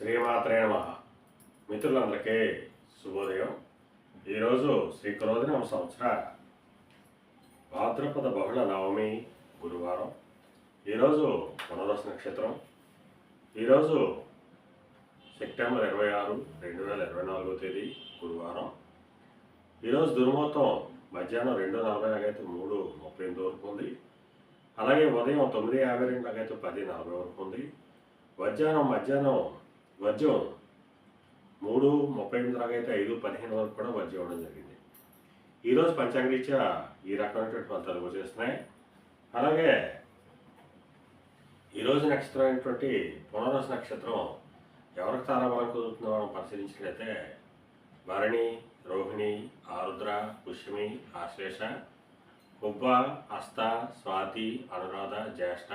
శ్రీమాత్రే నమ. మిత్రులందరికీ శుభోదయం. ఈరోజు శ్రీ క్రోధనవ సంవత్సర భాద్రపద బహుళ నవమి గురువారం. ఈరోజు పునరస నక్షత్రం. ఈరోజు సెప్టెంబర్ ఇరవై ఆరు రెండు వేల ఇరవై నాలుగో తేదీ గురువారం. ఈరోజు దుర్మూర్తం మధ్యాహ్నం రెండు నలభై అయితే మూడు ముప్పై ఎనిమిది వరకు ఉంది. అలాగే ఉదయం తొమ్మిది యాభై రెండు అయితే పది నలభై వరకు ఉంది. మధ్యాహ్నం మధ్యాహ్నం వజ్రం మూడు ముప్పై ఎనిమిది దాకా అయితే ఐదు పదిహేను వరకు కూడా వజ్రం ఇవ్వడం జరిగింది. ఈరోజు పంచాంగరీత్యా ఈ రకమైనటువంటి ఫలితాలు వచ్చేస్తున్నాయి అలాగే ఈరోజు నక్షత్రం అయినటువంటి పునరస నక్షత్రం ఎవరికి తారాబలం కుదురుతుందో మనం పరిశీలించినట్లయితే భరణి రోహిణి ఆరుద్ర పుష్యమి ఆశ్లేష ఉబ్బ హస్త స్వాతి అనురాధ జ్యేష్ఠ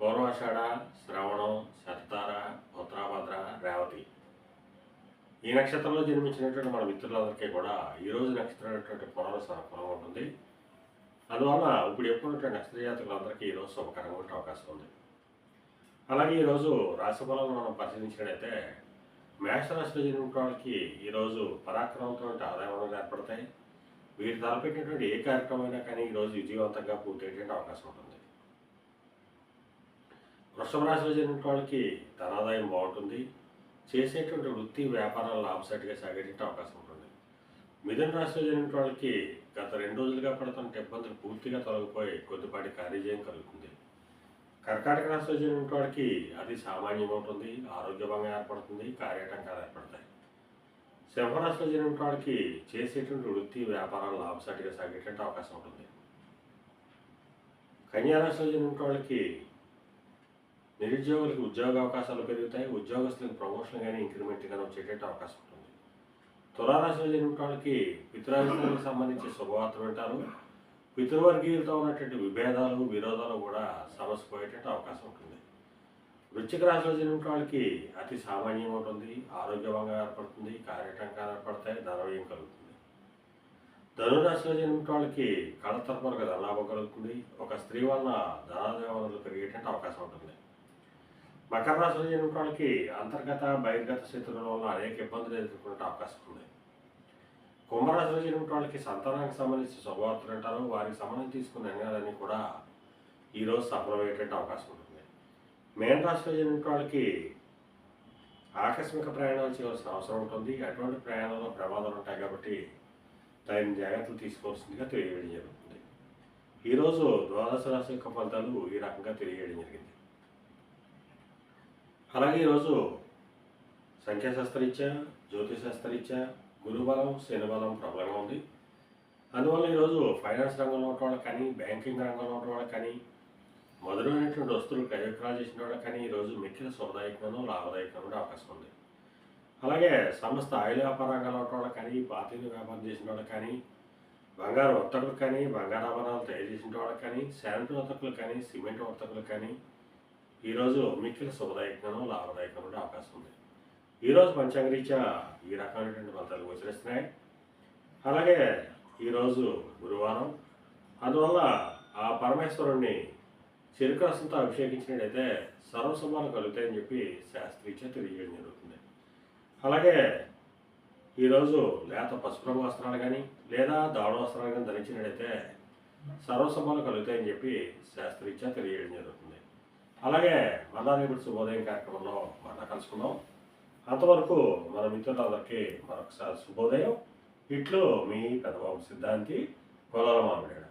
పూర్వాషాఢ శ్రవణం శతతార ఉత్తరాభద్ర రేవతి. ఈ నక్షత్రంలో జన్మించినటువంటి మన మిత్రులందరికీ కూడా ఈరోజు నక్షత్రమైనటువంటి నక్షత్రం అయినటువంటి ఉంటుంది అందువల్ల ఇప్పుడు ఎప్పుడున్నటువంటి నక్షత్ర జాతకులందరికీ ఈరోజు శుభకరంగా ఉండే అవకాశం ఉంది. అలాగే ఈరోజు రాశి ఫలాలను మనం పరిశీలించినట్లయితే మేషరాశిలో జరిగిన వాళ్ళకి ఈరోజు పరాక్రమంతో ఆదాయ వనరులు ఏర్పడతాయి. వీరు తలపెట్టినటువంటి ఏ కార్యక్రమమైనా కానీ ఈరోజు విజయవంతంగా పూర్తయ్యేటువంటి అవకాశం ఉంటుంది. వృషభ రాశిలో జరిగిన వాళ్ళకి ధనాదాయం బాగుంటుంది. చేసేటువంటి వృత్తి వ్యాపారాలు లాభసాటిగా సాగేటువంటి అవకాశం ఉంటుంది మిథున రాశిలో జరిగిన వాళ్ళకి గత రెండు రోజులుగా పడుతున్న ఇబ్బందులు పూర్తిగా తొలగిపోయి కొద్దిపాటి కార్యజయం కలుగుతుంది. కర్కాటక రాశిలో జరిగిన వాళ్ళకి అది సామాన్యం ఉంటుంది ఆరోగ్యభంగా ఏర్పడుతుంది కార్యటంకాలు ఏర్పడతాయి. సింహరాశిలో జరిగిన వాళ్ళకి చేసేటువంటి వృత్తి వ్యాపారాలు లాభసాటిగా సాగేటువంటి అవకాశం ఉంటుంది. కన్యారాశిలో జరిగిన వాళ్ళకి నిరుద్యోగులకు ఉద్యోగ అవకాశాలు పెరుగుతాయి ఉద్యోగస్తులకు ప్రమోషన్ కానీ ఇంక్రిమెంట్ కానీ వచ్చేటట్టు అవకాశం ఉంటుంది. తులారాశిలో జరిగిన వాళ్ళకి పితృరాజులకు సంబంధించి శుభవార్తలు వింటారు. పితృవర్గీయులతో ఉన్నటువంటి విభేదాలు విరోధాలు కూడా సమస్య పోయేటట్టు అవకాశం ఉంటుంది. వృశ్చిక రాశిలో జరిగిన వాళ్ళకి అతి సామాన్యం ఉంటుంది. ఆరోగ్యవంగా ఏర్పడుతుంది కార్యటంకాలు ఏర్పడతాయి ధనవ్యయం కలుగుతుంది. ధనురాశిలో జరిగిన వాళ్ళకి కళ తరపునకు ధనలాభం కలుగుతుంది. ఒక స్త్రీ వలన ధనాదాయ వనరులు పెరిగేటువంటి అవకాశం ఉంటుంది. మకర రాశిలో జరిగిన వాళ్ళకి అంతర్గత బహిర్గత శత్రువుల వల్ల అనేక ఇబ్బందులు ఎదుర్కొనే అవకాశం ఉంది. కుంభరాశిలో జరిగిన వాళ్ళకి సంతానానికి సంబంధించి శుభవార్తలు అంటారు. వారికి సంబంధించి తీసుకున్న నిర్ణయాలన్నీ కూడా ఈరోజు సఫలమయ్యేటువంటి అవకాశం ఉంటుంది. మేన రాశిలో జరిగిన వాళ్ళకి ఆకస్మిక ప్రయాణాలు చేయవలసిన అవసరం ఉంటుంది. అటువంటి ప్రయాణంలో ప్రమాదాలు ఉంటాయి కాబట్టి తగిన జాగ్రత్తలు తీసుకోవాల్సిందిగా తెలియజేయడం జరుగుతుంది. ఈరోజు ద్వాదశ రాశి యొక్క ఫలితాలు ఈ రకంగా తెలియజేయడం జరిగింది. అలాగే ఈరోజు సంఖ్యాశాస్త్రరీత్యా జ్యోతిశాస్త్రరీత్యా గురుబలం శనిబలం ప్రబలంగా ఉంది. అందువల్ల ఈరోజు ఫైనాన్స్ రంగంలో ఉన్న వాళ్ళకి కానీ బ్యాంకింగ్ రంగంలో ఉన్న వాళ్ళకి కానీ మధురమైనటువంటి వస్తువులు క్రయ చేసిన వాళ్ళకి కానీ ఈరోజు మిక్కిన శుభదాయకంగానూ లాభదాయకంగా అవకాశం ఉంది. అలాగే సంస్థ ఆయుల వ్యాపార రంగంలో ఉన్న వాళ్ళకి కానీ పాతీలు వ్యాపారం చేసిన వాళ్ళకి కానీ బంగారు వర్తకులు కానీ బంగారాభరణాలు తయారు చేసిన వాళ్ళకి కానీ శానిటరీ వర్తకులు కానీ సిమెంట్ వర్తకులు కానీ ఈరోజు మిక్కిల శుభదాయకనం లాభదాయకంగా అవకాశం ఉంది. ఈరోజు పంచాంగరీత్యా ఈ రకమైనటువంటి ఫలితాలు గోచరిస్తున్నాయి. అలాగే ఈరోజు గురువారం అందువల్ల ఆ పరమేశ్వరుణ్ణి చెరుకు రసంతో అభిషేకించినట్టయితే సర్వసమాలు కలుగుతాయని చెప్పి శాస్త్రీత్యా తెలియజేయడం జరుగుతుంది. అలాగే ఈరోజు లేత పసుపు రంగు వస్త్రాలు కానీ లేదా దాడు వస్త్రాలు కానీ ధరించినట్టయితే సర్వసమాలు కలుగుతాయని చెప్పి శాస్త్రీత్యా తెలియజేయడం జరుగుతుంది. అలాగే మళ్ళా రేపు శుభోదయం కార్యక్రమంలో మళ్ళా కలుసుకుందాం. అంతవరకు మన మిత్రులందరికీ మరొకసారి శుభోదయం. ఇట్లు మీ పెదబాబు సిద్ధాంతి కొలాల మామిడాడు